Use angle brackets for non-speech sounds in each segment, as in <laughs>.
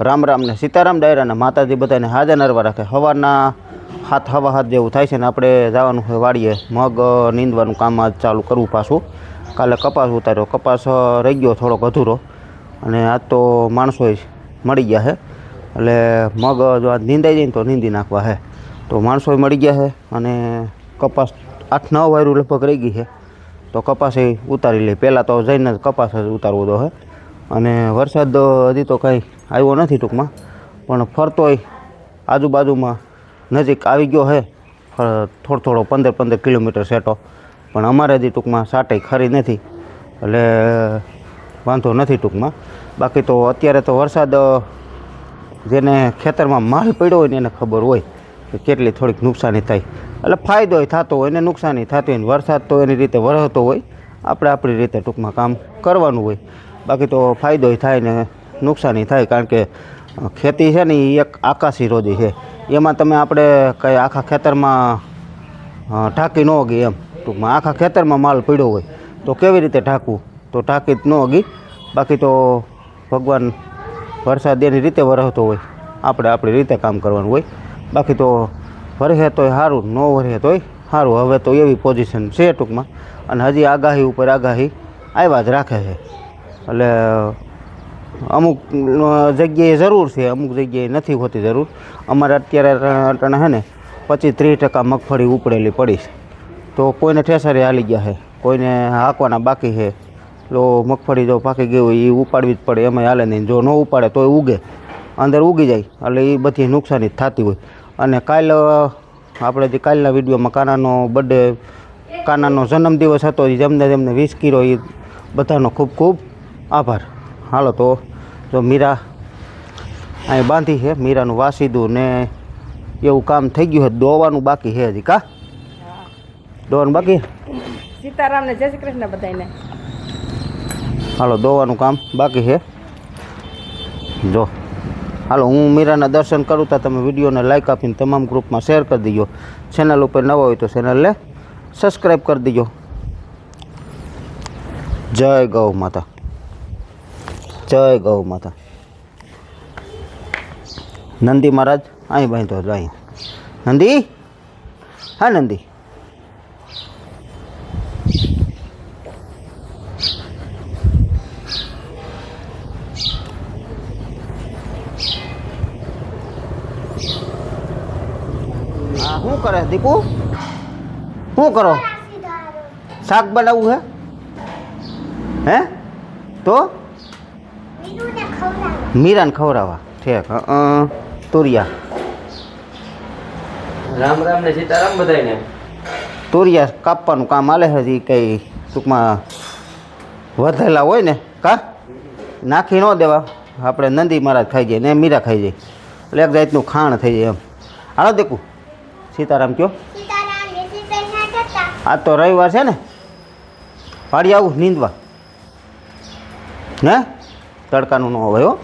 રામ રામ ને સીતારામ ડાયરાના માતાજી બધાને હાજર નરવા રાખે. હવાના હાથ હવા હાથ જેવું થાય છે ને આપણે જવાનું હોય વાડીએ, મગ નીંદવાનું કામ આજ ચાલુ કરવું પાછું. કાલે કપાસ ઉતાર્યો. કપાસ રહી ગયો થોડોક અધૂરો. અને આજ તો માણસો મળી ગયા છે એટલે મગ જો આજ નીંદાઈ જાય ને તો નીંદી નાખવા છે તો માણસો મળી ગયા છે અને કપાસ આઠ નવ વાયરું લગભગ રહી ગઈ છે તો કપાસ ઉતારી લે. પહેલાં તો જઈને જ કપાસ જ ઉતારવો તો હે. અને વરસાદ હજી તો કંઈ આવ્યો નથી ટૂંકમાં, પણ ફરતોય આજુબાજુમાં નજીક આવી ગયો છે થોડો થોડો પંદર પંદર કિલોમીટર સેટો. પણ અમારે હજી ટૂંકમાં સાટે ખરી નથી, એટલે વાંધો નથી ટૂંકમાં. બાકી તો અત્યારે તો વરસાદ જેને ખેતરમાં માલ પડ્યો હોય ને એને ખબર હોય કે કેટલી થોડીક નુકસાની થાય. એટલે ફાયદો થતો હોય ને નુકસાની થતી હોય વરસાદ તો એની રીતે વરસતો હોય, આપણે આપણી રીતે ટૂંકમાં કામ કરવાનું હોય. બાકી તો ફાયદો થાય ને નુકસાની થાય, કારણ કે ખેતી છે ને એ એક આકાશી રોજી છે. એમાં તમે આપણે કંઈ આખા ખેતરમાં ઢાંકી ન હોગી એમ. ટૂંકમાં આખા ખેતરમાં માલ પડ્યો હોય, તો કેવી રીતે ઢાંકવું? તો ઢાંકી જ ન હોગી. બાકી તો ભગવાન વરસાદ એની રીતે વરસતો હોય, આપણે આપણી રીતે કામ કરવાનું હોય. બાકી તો વરસે તોય સારું ન વરસે તોય સારું હવે તો એવી પોઝિશન છે ટૂંકમાં. અને હજી આગાહી ઉપર આગાહી આવ્યા જ રાખે છે. એટલે અમુક જગ્યાએ જરૂર છે, અમુક જગ્યાએ નથી હોતી જરૂર. અમારે અત્યારે અટાણે છે ને પચીસ ત્રીસ ટકા મગફળી ઉપડેલી પડી છે. તો કોઈને ઠેસરે હાલી ગયા છે કોઈને હાંકવાના બાકી છે તો મગફળી જો પાકી ગઈ હોય એ ઉપાડવી જ પડે એમાં હાલે નહીં. જો ન ઉપાડે તો એ ઉગે. અંદર ઉગી જાય, એટલે એ બધી નુકસાની જ થતી હોય. અને કાલ આપણે જે કાલના વિડીયોમાં કાનાનો બર્થડે, કાનાનો જન્મદિવસ હતો એ જેમને જેમને વીસ કિલો એ બધાનો ખૂબ ખૂબ આભાર. હાલો તો જો મીરા અહીં બાંધી છે મીરાનું વાસીદું ને એવું કામ થઈ ગયું છે દોવાનું બાકી છે હજી કા? દોવાનું બાકી? સીતારામ ને જય શ્રી કૃષ્ણ બધાને હાલો દોવાનું કામ બાકી છે. જો હાલો હું મીરાના દર્શન કરું તો તમે વિડીયોને લાઇક આપીને તમામ ગ્રુપમાં શેર કરી દીજો. ચેનલ ઉપર નવા હોય તો ચેનલને સબસ્ક્રાઈબ કરી દીજો. જય ગૌ માતા. જય ગૌ માતા. નંદી મહારાજ, અહીં બાંધો હતો અહીં. નંદી? હા નંદી. હા, શું કરે, દીપુ? શું કરો? શાક બનાવવું હે? હે? તો? મીરાને ખવડાવવા. ઠેક તુરિયા. રામ રામ ને સીતારામ બધાને તુરિયા કાપવાનું કામ આલે હજી કંઈ ટૂંકમાં વધેલા હોય ને કા? નાખી ન દેવા. આપણે નંદી મહારાજ ખાઈ જાય ને મીરા ખાઈ જાય. એટલે એક જાતનું ખાણ થઈ જાય એમ. હાલો દેખું સીતારામ કયો? આ તો રવિવાર છે ને. પાડી આવું નીંદવા. હે તડકાનું ન હોય હો.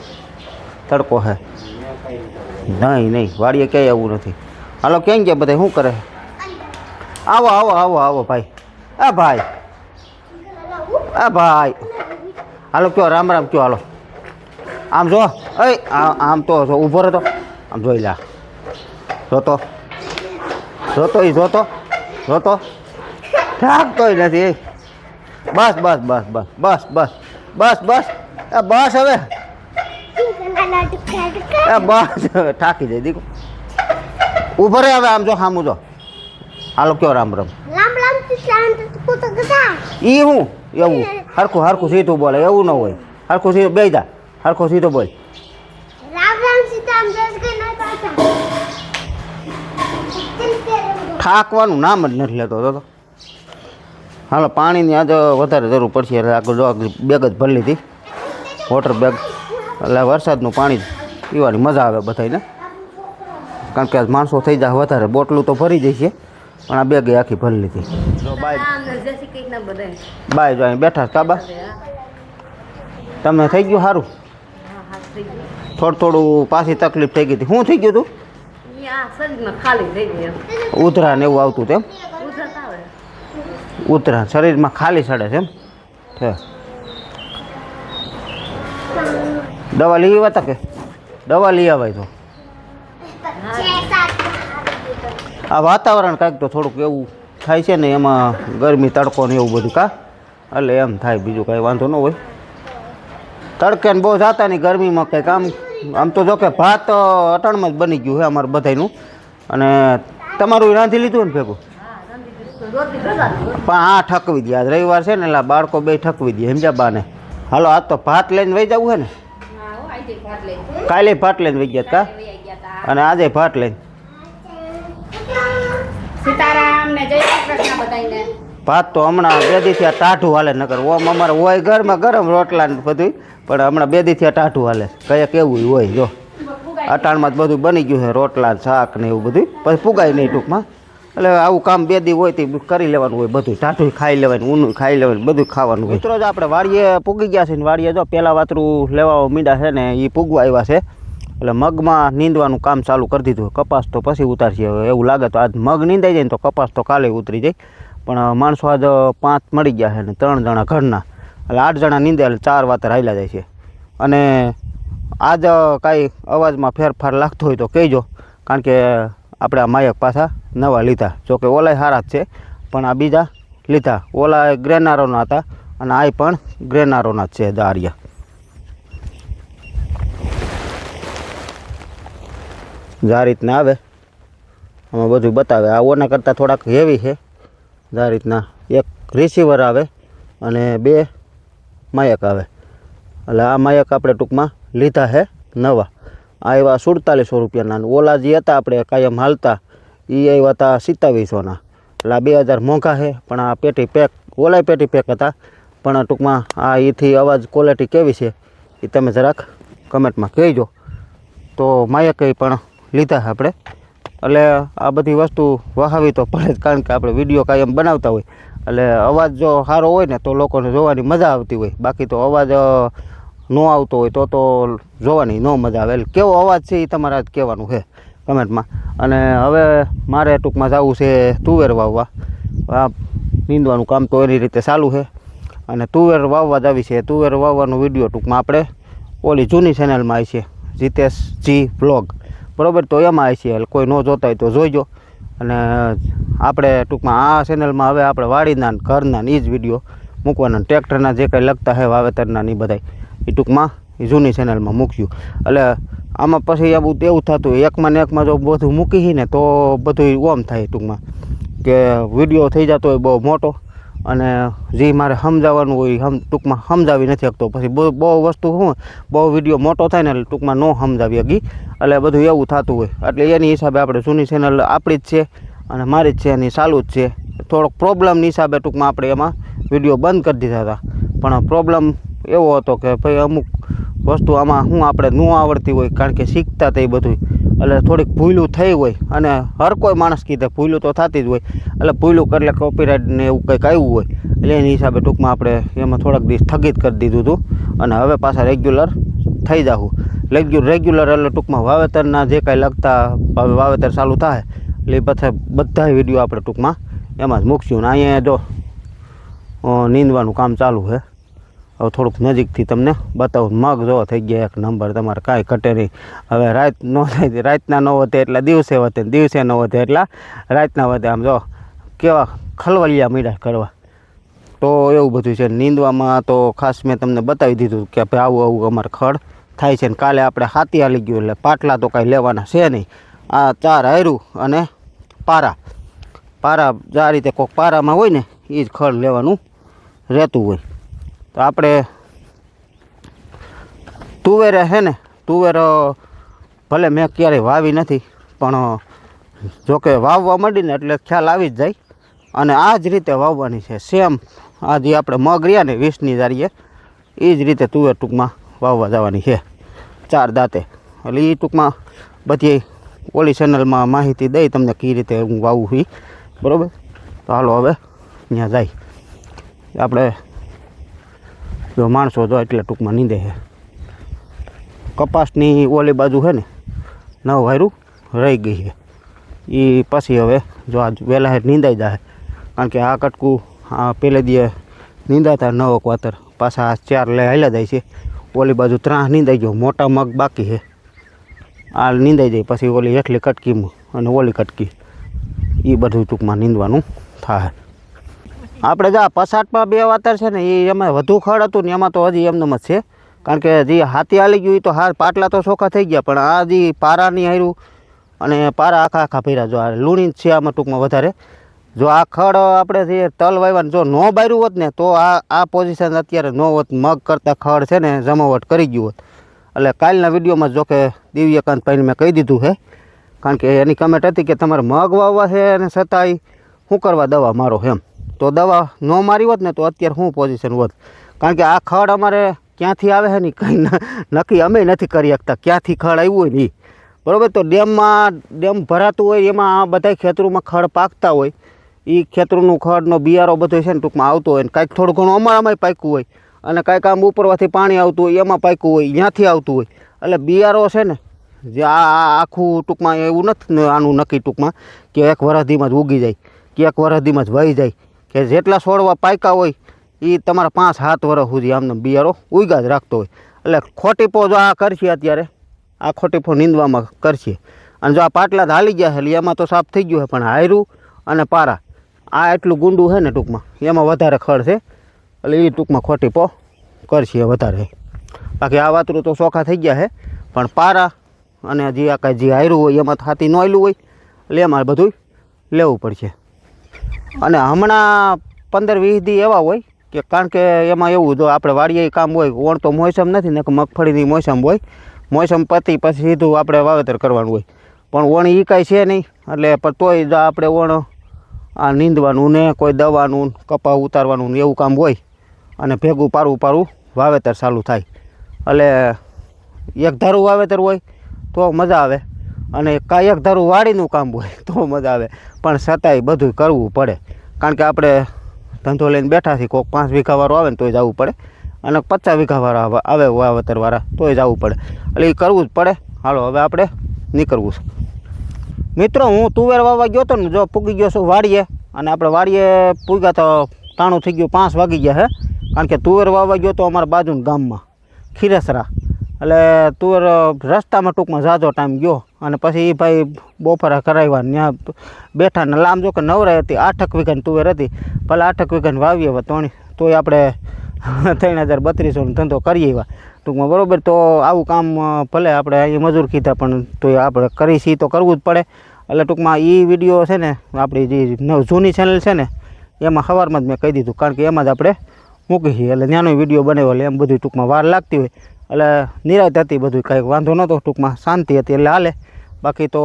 તડકો હે. નહીં નહીં, વાડીએ ક્યાંય આવું નથી. હાલો, ક્યાં ગયા બધા? શું કરે? આવો આવો આવો આવો, ભાઈ. આ ભાઈ. આ ભાઈ. હાલો, કયો, રામ રામ, કયો, હાલો. આમ જો, એ આમ તો ઊભો રહેતો. આમ જોઈ લા. જોતો. જોતો એ જોતો. જોતો. થાકતોય નથી, એ. બસ બસ બસ બસ બસ બસ. બસ બસ. એ બસ હવે. એ બસ થાકી જાય દીકરો. ઊભો રહે હવે આમ જો સામું જો. હાલો કયો રામ રામ. ઈ હું? એવું? હરખું હરખું સીધું બોલે એવું ન હોય. હરખું સીધું બે જા. હરખું સીધું બોલ. થાકવાનું નામ જ નથી લેતો તો હાલો પાણીની આજે વધારે જરૂર પડશે એટલે આગળ જો બેગ જ ભરી લીધી. વોટર બેગ એટલે વરસાદનું પાણી જ. પીવાની મજા આવે બધાને કારણ કે આજ માણસો થઈ જાય વધારે બોટલું તો ભરી જશે પણ આ બેગે આખી ભરી લીધી બાય જો અહીં બેઠા કાબા. તમને થઈ ગયું સારું થોડું થોડું પાછી તકલીફ થઈ ગઈ હતી. શું થઈ ગયું હતું ને એવું આવતું તેમ ઉધરા શરીરમાં ખાલી સડે છે એમ? દવા લેવી હતા કે? દવા લઈ આવાય તો. આ વાતાવરણ કાંઈક તો થોડુંક એવું થાય છે ને એમાં ગરમી, તડકો ને એવું બધું કા? એટલે એમ થાય બીજું કાંઈ વાંધો ન હોય. તડકે ને બહુ જાતા નહીં ગરમીમાં કંઈક આમ આમ તો જો કે ભાત અટણમાં જ બની ગયું છે અમારે બધાયનું. અને તમારું રાંધી લીધું ને ભેગું? પણ હા ઠકવી દે, આજ રવિવાર છે ને એટલે બાળકો બે ઠકવી દે, સમજ્યા બાને? હાલો આ તો ભાત લઈને વહી જવું છે ને? કાલે ભાટ લઈને વહી ગયા અને આજે ભાટ લઈને. સીતારામ ને જય કૃષ્ણ બધાને ભાત તો હમણાં બે દીથી આ ટાઢું હાલે નકર. ઓમ અમારે હોય ઘરમાં ગરમ રોટલા ને બધું પણ હમણાં બે દીથી આ ટાઢું હાલે. કયા કેવું હોય જો. અટાણમાં જ બધું બની ગયું છે રોટલા શાક ને એવું બધું પછી પુગાય નહીં ટૂંકમાં. એટલે આવું કામ બે દી હોય તે કરી લેવાનું હોય બધું ટાઢું ખાઈ લેવાનું ઊનું ખાઈ લેવાનું બધું ખાવાનું હોય. મિત્રો જ આપણે વાડીએ પૂગી ગયા છે ને વાડીએ જો પહેલાં વાતરું લેવા મીંડા છે ને એ પૂગવા આવ્યા છે. એટલે મગમાં નીંદવાનું કામ ચાલુ કરી દીધું. કપાસ તો પછી ઉતારશે. હવે એવું લાગે તો આજ મગ નીંદાઈ જાય ને તો કપાસ તો કાલે ઉતરી જાય. પણ માણસો આજ પાંચ મળી ગયા છે ને ત્રણ જણા ઘરના. એટલે આઠ જણા નીંદે એટલે ચાર વાતર હાલ્યા જાય છે. અને આજ કાંઈ અવાજમાં ફેરફાર લાગતો હોય તો કહેજો. કારણ કે આપણે આ માયક પાછા નવા લીધા. જોકે ઓલાય સારા જ છે, પણ આ બીજા લીધા. ઓલા ગ્રેનારોના હતા અને આ પણ ગ્રેનારોના જ છે દારિયા. જા રીતના આવે. આમાં બધું બતાવે. આ ઓના કરતાં થોડાક હેવી છે. જા રીતના. એક રિસીવર આવે અને બે માયક આવે. એટલે આ માયક આપણે ટૂંકમાં લીધા છે નવા. આ એવા સુડતાલીસો રૂપિયાના ઓલા જે હતા આપણે કાયમ હાલતા એ આવ્યા હતા સિત્તાવીસોના. એટલે આ બે હજાર મોંઘા છે પણ આ પેટી પેક ઓલાય પેટી પેક હતા. પણ ટૂંકમાં આ એથી અવાજ ક્વોલિટી કેવી છે, એ તમે જરાક કમેન્ટમાં કહેજો. તો માયકઈ પણ લીધા આપણે. એટલે આ બધી વસ્તુ વહાવી તો પડે જ, કારણ કે આપણે વીડિયો કાયમ બનાવતા હોય. એટલે અવાજ જો સારો હોય ને તો લોકોને જોવાની મજા આવતી હોય. બાકી તો અવાજ ન આવતો હોય તો તો જોવાની ન મજા આવે. એટલે કેવો અવાજ છે એ તમારા જ કહેવાનું છે કમેન્ટમાં. અને હવે મારે ટૂંકમાં જવું છે તુવેર વાવવા. આ નીંદવાનું કામ તો એની રીતે ચાલુ છે. અને તુવેર વાવવા જ આવી છે. તુવેર વાવવાનો વીડિયો ટૂંકમાં આપણે ઓલી જૂની ચેનલમાં આવી છે. જીતેશ જી બ્લોગ બરોબર? તો એમાં આવી છે. કોઈ ન જોતા હોય તો જોઈજો. અને આપણે ટૂંકમાં આ ચેનલમાં હવે આપણે વાડીના ઘરના એ જ વીડિયો મૂકવાના ટ્રેક્ટરના જે કંઈ લગતા હોય વાવેતરના ને બધાય. એ ટૂંકમાં જૂની ચેનલમાં મૂક્યું. એટલે આમાં પછી એવું એવું થતું એકમાં ને એકમાં જો બધું મૂકી ને તો બધું ઓમ થાય ટૂંકમાં. કે વીડિયો થઈ જતો હોય બહુ મોટો અને જે મારે સમજાવવાનું હોય હમ, ટૂંકમાં સમજાવી નથી શકતો. પછી બહુ બહુ વસ્તુ શું બહુ વીડિયો મોટો થાય ને એટલે ટૂંકમાં ન સમજાવી શકી એટલે બધું એવું થતું હોય. એટલે એની હિસાબે આપણે જૂની ચેનલ આપણી જ છે અને મારી જ છે એની ચાલુ જ છે. થોડોક પ્રોબ્લેમની હિસાબે ટૂંકમાં આપણે એમાં વીડિયો બંધ કરી દીધા હતા. પણ પ્રોબ્લેમ એવો હતો કે ભાઈ અમુક વસ્તુ આમાં શું આપણે ન આવડતી હોય, કારણ કે શીખતા તે બધું એટલે થોડીક ભૂલું થઈ હોય અને હર કોઈ માણસ કીધે ભૂલું તો થતી જ હોય. એટલે ભૂલું કરે એટલે કોપીરાઇટ એવું કંઈક આવ્યું હોય, એટલે એની હિસાબે ટૂંકમાં આપણે એમાં થોડાક દિવસ સ્થગિત કરી દીધું હતું. અને હવે પાછા રેગ્યુલર થઈ જાવું રેગ્યુલર રેગ્યુલર એટલે ટૂંકમાં વાવેતરના જે કાંઈ લગતા વાવેતર ચાલુ થાય, એટલે એ બધા બધા વીડિયો આપણે ટૂંકમાં એમાં જ મૂકશું. ને અહીંયા જો નીંદવાનું કામ ચાલુ છે હવે થોડુંક નજીકથી તમને બતાવું. મગ જો થઈ ગયા એક નંબર. તમારે કાંઈ ઘટે નહીં. હવે રાત ન થાય, રાતના ન વધે એટલા દિવસે વધે દિવસે ન વધે એટલા રાતના વધે. આમ જો કેવા ખલવલિયા મીડા કરવા. તો એવું બધું છે. નીંદવામાં તો ખાસ મેં તમને બતાવી દીધું કે ભાઈ આવું આવું અમારે ખડ થાય છે ને કાલે આપણે હાથી હાલી ગયું એટલે પાટલા તો કાંઈ લેવાના છે નહીં. આ ચાર હાર્યું અને પારા. પારા જે આ રીતે કોઈક પારામાં હોય ને એ જ ખડ લેવાનું રહેતું હોય. તો આપણે તુવેરે છે ને, તુવેર ભલે મેં ક્યારેય વાવી નથી, પણ જોકે વાવવા માંડીને એટલે ખ્યાલ આવી જ જાય. અને આ જ રીતે વાવવાની છે, સેમ આ જે આપણે મગ રહ્યા ને વીસની દારીએ એ જ રીતે તુવેર ટૂંકમાં વાવવા જવાની છે, ચાર દાંતે. એટલે એ ટૂંકમાં બધી ઓલી ચેનલમાં માહિતી દઈ તમને કઈ રીતે હું વાવું છું બરાબર? તો હાલો હવે ત્યાં જાય. આપણે જો માણસો જો એટલે ટૂંકમાં નીંદે છે. કપાસની ઓલી બાજુ છે ને નવ વાયરું રહી ગઈ છે. એ પછી હવે જો આજ વહેલા હેઠ નીંદાઈ જાય કારણ કે આ કટકું, આ પહેલે દીએ નીંદાતા નવક વાતર પાછા આ ચાર લઈ હાલ્યા જાય છે. ઓલી બાજુ ત્રાસ નીંદાઈ ગયો, મોટા મગ બાકી છે. આ નીંદાઈ જાય પછી ઓલી હેઠલી કટકી અને ઓલી કટકી. એ બધું ટૂંકમાં નીંદવાનું થાય આપણે જા પસાટમાં બે વાતર છે ને એ એમાં વધુ ખડ હતું ને, એમાં તો હજી એમનેમ જ છે. કારણ કે જે હાથી હાલી ગયું એ તો હાર પાટલા તો ચોખ્ખા થઈ ગયા, પણ આ જે પારાની હાર્યું અને પારા આખા આખા ભર્યા, જો આ લૂણી છે આમાં ટૂંકમાં વધારે. જો આ ખડ આપણે જે તલ વાવ્યા જો ન બાર્યું હોત ને, તો આ આ પોઝિશન અત્યારે ન હોત, મગ કરતાં ખડ છે ને, જમાવટ કરી ગયું હોત. એટલે કાલના વિડીયોમાં જો કે દિવ્યકાંતભાઈને મેં કહી દીધું છે કારણ કે એની કમેન્ટ હતી કે તમારે મગ વાવવા છે અને છતાંય શું કરવા દવા મારો, એમ. તો દવા ન મારી હોત ને તો અત્યારે શું પોઝિશન હોત? કારણ કે આ ખડ અમારે ક્યાંથી આવે છે ને કંઈ નક્કી અમે નથી કરી શકતા. ક્યાંથી ખડ આવ્યું હોય ને એ બરાબર? તો ડેમમાં, ડેમ ભરાતું હોય, એમાં આ બધા ખેતરોમાં ખડ પાકતા હોય. એ ખેતરોનું ખડનો બિયારો બધો છે ને ટૂંકમાં આવતો હોય ને કાંઈક થોડું ઘણું અમારામાંય પાક્યું હોય. અને કાંઈક આમ ઉપરવાથી પાણી આવતું હોય, એમાં પાક્યું હોય ત્યાંથી આવતું હોય. એટલે બિયારો છે ને, જે આ આખું ટૂંકમાં એવું નથી આનું નક્કી ટૂંકમાં, કે એક વરસદીમાં જ ઉગી જાય, કે એક વરસદીમાં જ વહી જાય. કે જેટલા છોડવા પાક્યા હોય એ તમારા પાંચ સાત વર્ષ સુધી આમને બિયારો ઉગા જ રાખતો હોય. એટલે ખોટીપો જો આ કરશે અત્યારે, આ ખોટીપો નીંદવામાં કરશે. અને જો આ પાટલા હાલી ગયા છે, એટલે એમાં તો સાફ થઈ ગયું છે, પણ હાયરું અને પારા. આ એટલું ગુંડું છે ને ટૂંકમાં, એમાં વધારે ખડ છે. એટલે એ ટૂંકમાં ખોટીપો કરશે વધારે. બાકી આ વાતરું તો ચોખ્ખા થઈ ગયા છે, પણ પારા અને જે આ કાંઈ જે હાયરું હોય, એમાં થાતી નોયલું હોય, એટલે એમાં બધું લેવું પડશે. અને હમણાં પંદર વીસ દી એવા હોય કે કારણ કે એમાં એવું જો આપણે વાડીએ કામ હોય ઓણ તો મોસમ નથી ને કે મગફળીની મોસમ હોય. મોસમ પતી પછી સીધું આપણે વાવેતર કરવાનું હોય. પણ ઓણ એ કાંઈ છે નહીં, એટલે પણ તોય આપણે ઓણ આ નીંદવાનું ને કોઈ દવાનું કપા ઉતારવાનું એવું કામ હોય અને ભેગું પારું પારું વાવેતર ચાલુ થાય. એટલે એક ધારું વાવેતર હોય તો મજા આવે. અને કાયક ધારું વાડીનું કામ હોય તો મજા આવે. પણ છતાંય બધું કરવું પડે. કારણ કે આપણે ધંધો લઈને બેઠા છીએ કોઈક પાંચ વીઘાવાળો આવે ને તોય જવું પડે. અને પચાસ વીઘાવાળા આવે- વાવેતરવાળા, તોય જવું પડે. એટલે એ કરવું જ પડે. હાલો, હવે આપણે નીકળવું છે. મિત્રો, હું તુવેર વાવવા ગયો હતો ને જો પૂગી ગયો છું વાડીએ, અને આપણે વાડીએ પૂગ્યા તો ટાણું થઈ ગયું પાંચ વાગી ગયા હે. કારણ કે તુવેર વાવવા ગયો તો અમારા બાજુના ગામમાં, ખીરસરા. એટલે તુવેર રસ્તામાં ટૂંકમાં ઝાઝો ટાઈમ ગયો. અને પછી એ ભાઈ બપોરે કરાવ્યા ત્યાં બેઠા ને લામ જો કે નવરાઈ હતી, આઠક વીઘાની તુવેર હતી. ભલે આઠક વીઘાની વાવીએ હવે તોણી તોય આપણે <laughs> ત્રણ હજાર બત્રીસોનો ધંધો કરીએ એવા ટૂંકમાં બરાબર તો આવું કામ ભલે આપણે અહીં મજૂર કીધા, પણ તોય આપણે કરી છીએ તો કરવું જ પડે. એટલે ટૂંકમાં એ વીડિયો છે ને, આપણી જે જૂની ચેનલ છે ને, એમાં સવારમાં જ મેં કહી દીધું, કારણ કે એમાં જ આપણે મૂકી છીએ. એટલે ત્યાંનો વીડિયો બનાવ્યો, એટલે એમ બધું ટૂંકમાં વાર લાગતી હોય. એટલે નિરાત હતી બધું કાંઈક વાંધો નહોતો, ટૂંકમાં શાંતિ હતી. એટલે હાલે બાકી તો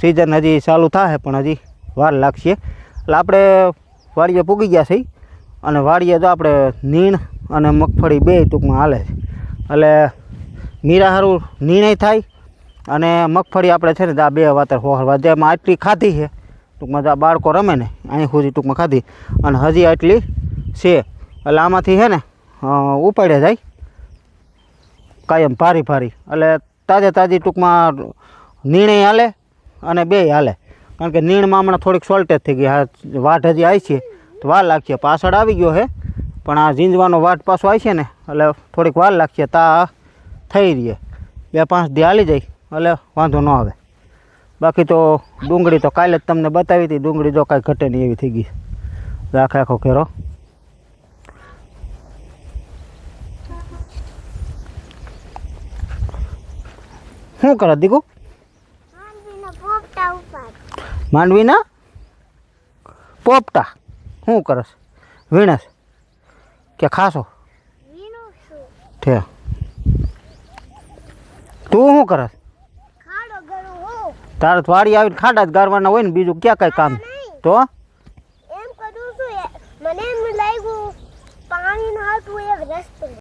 સિઝન હજી ચાલુ થાય પણ હજી વાર લાગશે. એટલે આપણે વાડીએ પૂગી ગયા છીએ અને વાડીએ તો આપણે નીણ અને મગફળી બે ટૂંકમાં હાલે છે. એટલે મીરા સારું નિર્ણય થાય અને મગફળી આપણે છે ને આ બે વાતર હોહરવા જેમાં આટલી ખાધી છે. ટૂંકમાં આ બાળકો રમે ને અહીં સુધી ટૂંકમાં ખાધી. અને હજી આટલી છે. એટલે આમાંથી છે ને ઉપાડ્યા ઉપાડે જાય. કાયમ ભારી ભારી. એટલે તાજે તાજી ટૂંકમાં નીણે હાલે અને બે હાલે. કારણ કે નીણમાં હમણાં થોડીક સોલ્ટેજ થઈ ગઈ. હા, વાટ હજી આવી છે. તો વાર લાગશે. પાછળ આવી ગયો છે પણ આ ઝીંઝવાનો વાટ પાછો આવી છે ને, એટલે થોડીક વાર લાગશે. તા થઈ રહીએ. બે પાંચ દી હાલી જાય, એટલે વાંધો ન આવે. બાકી તો ડુંગળી તો કાલે જ તમને બતાવી હતી. ડુંગળી જો કાંઈ ઘટે નહીં એવી થઈ ગઈ. આખે આખો ઘેરો. શું કરે દીકુ? માંડવીના પોપટા. શું કરસ વીણસ કે ખાશો? ઠે. તું શું કરસ તારે વાડી આવીને ખાડા જ ગારવાના હોય ને, બીજું ક્યાં કાંઈ કામ? તો?